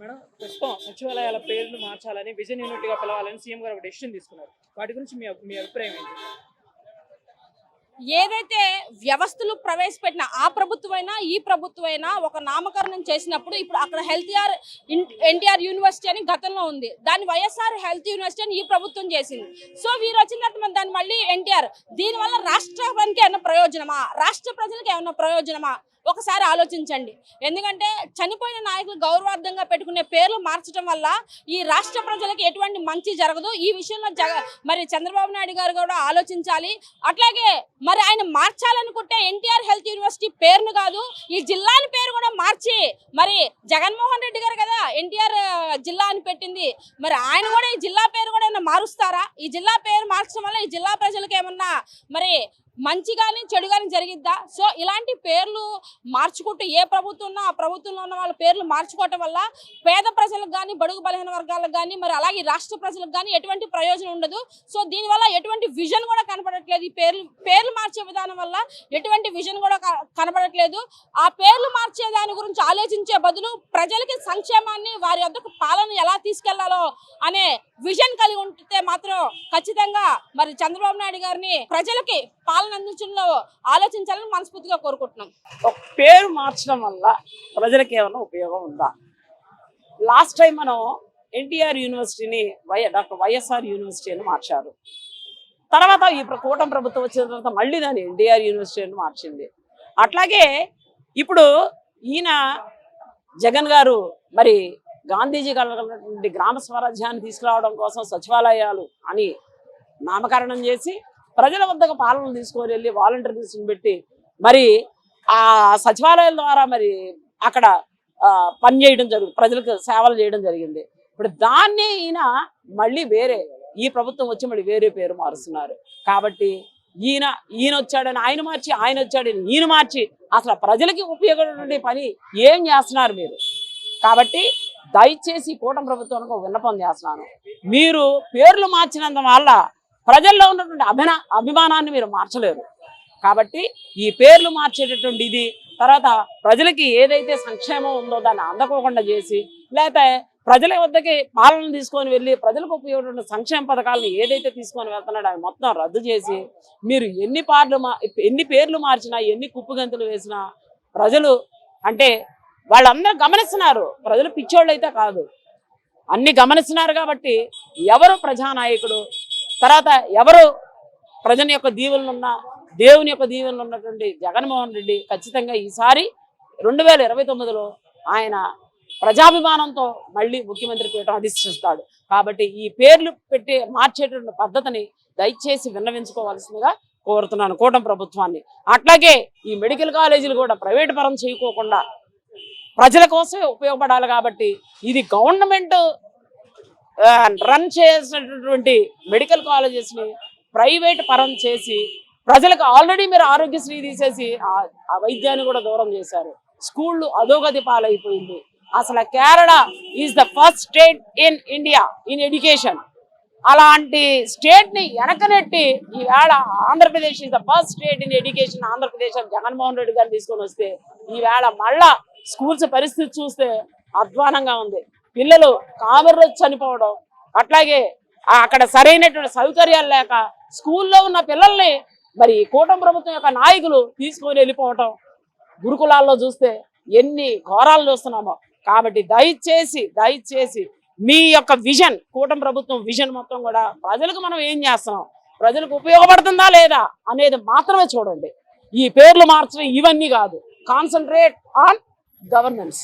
Madam ప్రస్తుతం సచివాలయాల పేర్లు మార్చాలని విజన్ యూనిట్గా పిలవాలని సీఎం గారు ఒక డెసిషన్ తీసుకున్నారు. వాటి గురించి మీ మీ అభిప్రాయం ఏంటి? ఏదైతే వ్యవస్థలు ప్రవేశపెట్టిన ఆ ప్రభుత్వమైనా ఈ ప్రభుత్వమైనా ఒక నామకరణం చేసినప్పుడు ఇప్పుడు అక్కడ హెల్త్ ఆర్ ఎన్టీఆర్ యూనివర్సిటీ అని గతంలో ఉంది. దాని వైఎస్ఆర్ హెల్త్ యూనివర్సిటీ అని ఈ ప్రభుత్వం చేసింది. సో వీరు వచ్చిన తర్వాత మనం దాన్ని మళ్ళీ ఎన్టీఆర్. దీనివల్ల రాష్ట్రానికి ఏమైనా ప్రయోజనమా? రాష్ట్ర ప్రజలకు ఏమైనా ప్రయోజనమా? ఒకసారి ఆలోచించండి. ఎందుకంటే చనిపోయిన నాయకులు గౌరవార్థంగా పెట్టుకునే పేర్లు మార్చడం వల్ల ఈ రాష్ట్ర ప్రజలకు ఎటువంటి మంచి జరగదు. ఈ విషయంలో జగ మరి చంద్రబాబు నాయుడు గారు కూడా ఆలోచించాలి. అట్లాగే మరి ఆయన మార్చాలనుకుంటే ఎన్టీఆర్ హెల్త్ యూనివర్సిటీ పేరును కాదు ఈ జిల్లాని పేరు కూడా మార్చి మరి జగన్మోహన్ రెడ్డి గారు కదా ఎన్టీఆర్ జిల్లా అని పెట్టింది. మరి ఆయన కూడా ఈ జిల్లా పేరు కూడా ఏమన్నా మారుస్తారా? ఈ జిల్లా పేరు మార్చడం వల్ల ఈ జిల్లా ప్రజలకు ఏమన్నా మరి మంచి కానీ చెడు కానీ జరిగిద్దా? సో ఇలాంటి పేర్లు మార్చుకుంటూ ఏ ప్రభుత్వం ఉన్నా ఆ ప్రభుత్వంలో ఉన్న వాళ్ళ పేర్లు మార్చుకోవటం వల్ల పేద ప్రజలకు కానీ బడుగు బలహీన వర్గాలకు కానీ మరి అలాగే రాష్ట్ర ప్రజలకు కానీ ఎటువంటి ప్రయోజనం ఉండదు. సో దీనివల్ల ఎటువంటి విజన్ కూడా కనపడట్లేదు. ఈ పేర్లు పేర్లు మార్చే విధానం వల్ల ఎటువంటి విజన్ కూడా కనపడట్లేదు. ఆ పేర్లు మార్చే దాని గురించి ఆలోచించే బదులు ప్రజలకి సంక్షేమాన్ని వారి వద్దకు పాలన ఎలా తీసుకెళ్ళాలో అనే విజన్ కలిగి ఉంటే మాత్రం ఖచ్చితంగా మరి చంద్రబాబు నాయుడు గారిని ప్రజలకి పాలన అందించడంలో ఆలోచించాలని మనస్ఫూర్తిగా కోరుకుంటున్నాం. ఒక పేరు మార్చడం వల్ల ప్రజలకు ఏమైనా ఉపయోగం ఉందా? లాస్ట్ టైం మనం ఎన్టీఆర్ యూనివర్సిటీని వై డాక్టర్ వైఎస్ఆర్ యూనివర్సిటీ అని మార్చారు. తర్వాత ఈ కూటమి ప్రభుత్వం వచ్చిన తర్వాత మళ్ళీ దాన్ని ఎన్టీఆర్ యూనివర్సిటీ అని మార్చింది. అట్లాగే ఇప్పుడు ఈయన జగన్ గారు మరి గాంధీజీ కలగనటువంటి గ్రామ స్వరాజ్యాన్ని తీసుకురావడం కోసం సచివాలయాలు అని నామకరణం చేసి ప్రజల వద్దకు పాలనలు తీసుకొని వెళ్ళి వాలంటీర్స్ పెట్టి మరి ఆ సచివాలయాల ద్వారా మరి అక్కడ ఆ, పని చేయడం జరుగుతుంది ప్రజలకు సేవలు చేయడం జరిగింది. ఇప్పుడు దాన్ని ఈయన మళ్ళీ వేరే ఈ ప్రభుత్వం వచ్చి మళ్ళీ వేరే పేరు మారుస్తున్నారు. కాబట్టి ఈయన ఈయన వచ్చాడని ఆయన మార్చి ఆయన వచ్చాడని ఈయన మార్చి అసలు ప్రజలకి ఉపయోగపడే పని ఏం చేస్తున్నారు మీరు? కాబట్టి దయచేసి కూటమి ప్రభుత్వానికి ఒక విన్నపం చేస్తున్నాను. మీరు పేర్లు మార్చినంత వల్ల ప్రజల్లో ఉన్నటువంటి అభిన అభిమానాన్ని మీరు మార్చలేరు. కాబట్టి ఈ పేర్లు మార్చేటటువంటి ఇది తర్వాత ప్రజలకి ఏదైతే సంక్షేమం ఉందో దాన్ని అందకోకుండా చేసి లేకపోతే ప్రజల వద్దకి పాలన తీసుకొని వెళ్ళి ప్రజలకు ఉపయోగపడిన సంక్షేమ పథకాలను ఏదైతే తీసుకొని వెళ్తున్నాడో అవి మొత్తం రద్దు చేసి మీరు ఎన్ని పార్లు ఎన్ని పేర్లు మార్చినా ఎన్ని కుప్పుగంతులు వేసినా ప్రజలు అంటే వాళ్ళందరూ గమనిస్తున్నారు ప్రజలు పిచ్చోళ్ళు అయితే కాదు. అన్ని గమనిస్తున్నారు కాబట్టి ఎవరు ప్రజానాయకుడు తర్వాత ఎవరు ప్రజల యొక్క దీవెనలు ఉన్న దేవుని యొక్క దీవెనలు ఉన్నటువంటి జగన్మోహన్ రెడ్డి ఖచ్చితంగా ఈసారి రెండు వేల ఇరవై తొమ్మిదిలో ఆయన ప్రజాభిమానంతో మళ్ళీ ముఖ్యమంత్రి పీఠం అధిష్టిస్తాడు. కాబట్టి ఈ పేర్లు పెట్టి మార్చేటువంటి పద్ధతిని దయచేసి విన్నవించుకోవాల్సిందిగా కోరుతున్నాను కూటమి ప్రభుత్వాన్ని. అట్లాగే ఈ మెడికల్ కాలేజీలు కూడా ప్రైవేట్ పరం చేయకోకుండా ప్రజల కోసమే ఉపయోగపడాలి కాబట్టి ఇది గవర్నమెంట్ రన్ చేసినటువంటి మెడికల్ కాలేజెస్ని ప్రైవేట్ పరం చేసి ప్రజలకు ఆల్రెడీ మీరు ఆరోగ్యశ్రీ తీసేసి ఆ- ఆ వైద్యాన్ని కూడా దూరం చేశారు. స్కూళ్ళు అధోగతి పాలైపోయింది. అసలు Kerala is the first state in India in education అలాంటి స్టేట్ని వెనకనెట్టి ఈవేళ Andhra Pradesh is the first state in education Andhra Pradesh అని జగన్మోహన్ రెడ్డి గారు తీసుకొని వస్తే ఈవేళ మళ్ళా స్కూల్స్ పరిస్థితి చూస్తే అధ్వానంగా ఉంది. పిల్లలు కామెర్లు చనిపోవడం అట్లాగే అక్కడ సరైనటువంటి సౌకర్యాలు లేక స్కూల్లో ఉన్న పిల్లల్ని మరి కూటమి ప్రభుత్వం యొక్క నాయకులు తీసుకొని వెళ్ళిపోవటం గురుకులాల్లో చూస్తే ఎన్ని ఘోరాలు చూస్తున్నామో. కాబట్టి దయచేసి దయచేసి మీ యొక్క విజన్ కూటమి ప్రభుత్వం విజన్ మొత్తం కూడా ప్రజలకు మనం ఏం చేస్తున్నాం? ప్రజలకు ఉపయోగపడుతుందా లేదా అనేది మాత్రమే చూడండి. ఈ పేర్లు మార్చడం ఇవన్నీ కాదు. Concentrate on governance.